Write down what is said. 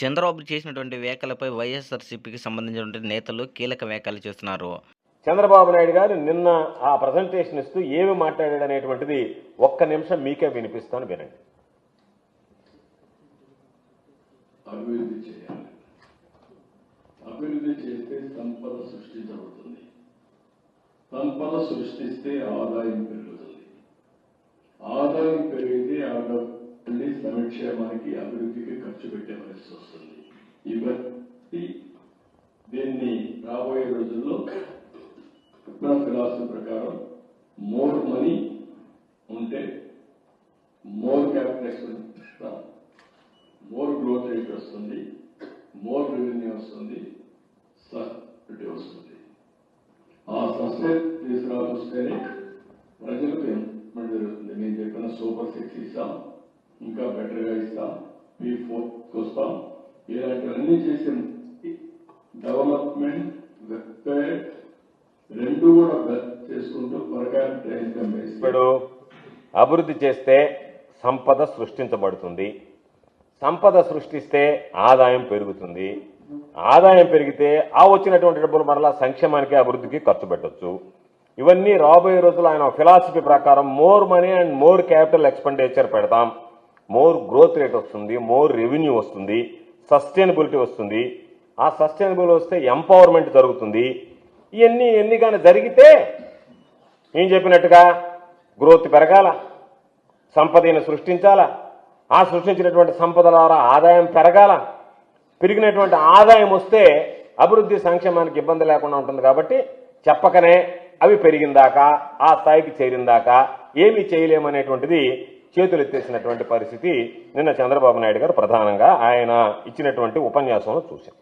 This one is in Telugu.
చంద్రబాబు చేసినటువంటి వ్యాఖ్యలపై వైఎస్ఆర్సీపీకి సంబంధించినటువంటి నేతలు కీలక వ్యాఖ్యలు చేస్తున్నారు. చంద్రబాబు నాయుడు గారు నిన్న ఆ ప్రజెంటేషన్ ఇస్తూ ఏమి మాట్లాడాడు అనేటువంటిది ఒక్క నిమిషం మీకే వినిపిస్తాను వినండి. అభివృద్ధి చేయాలి. అభివృద్ధి చేస్తే సంపద సృష్టించబడుతుంది. సంపద సృష్టిస్తే ఆదాయం పెరుగుతుంది. ఆదాయం పెరిగితే ఆదాయం సంక్షేమానికి అభివృద్ధికి ఖర్చు పెట్టే ఇవన్నీ దీన్ని రాబోయే రోజుల్లో నా ఫిలాసఫీ ప్రకారం మోర్ మనీ ఉంటే more capitals more growth rate వస్తుంది మోర్ రెవెన్యూ వస్తుంది సర్టీ వస్తుంది. ఆ సస్టైన్ తీసుకురావస్తేనే ప్రజలకు ఎంప్లాయ్మెంట్ జరుగుతుంది. నేను చెప్పిన సూపర్ సిక్స్ ఇస్తాం ఇంకా బెటర్గా ఇస్తాం పీ ఫోర్ వస్తాం ఇలాంటివన్నీ చేసి డెవలప్మెంట్ వెబ్సైట్ రెండు కూడా చేసుకుంటూ పర్ ఇప్పుడు అభివృద్ధి చేస్తే సంపద సృష్టించబడుతుంది. సంపద సృష్టిస్తే ఆదాయం పెరుగుతుంది. ఆదాయం పెరిగితే ఆ వచ్చినటువంటి డబ్బులు మరలా సంక్షేమానికి అభివృద్ధికి ఖర్చు పెట్టవచ్చు ఇవన్నీ రాబోయే రోజుల్లో ఆయన ఫిలాసఫీ ప్రకారం more money and more capital expenditure పెడతాం. మోర్ గ్రోత్ రేట్ వస్తుంది మోర్ రెవెన్యూ వస్తుంది. సస్టైనబిలిటీ వస్తుంది. ఆ సస్టైనబుల్ వస్తే ఎంపవర్మెంట్ జరుగుతుంది. ఇవన్నీ ఎన్ని కానీ జరిగితే ఏం చెప్పినట్టుగా? గ్రోత్ పెరగాల. సంపదను సృష్టించాలా. ఆ సృష్టించినటువంటి సంపద ద్వారా ఆదాయం పెరగాల. పెరిగినటువంటి ఆదాయం వస్తే అభివృద్ధి సంక్షేమానికి ఇబ్బంది లేకుండా ఉంటుంది కాబట్టి చెప్పకనే అవి పెరిగిందాకా ఆ స్థాయికి చేరిందాకా ఏమీ చేయలేమనేటువంటిది చేతులెత్తేసినటువంటి పరిస్థితి నిన్న చంద్రబాబు నాయుడు గారు ప్రధానంగా ఆయన ఇచ్చినటువంటి ఉపన్యాసంలో చూశాం.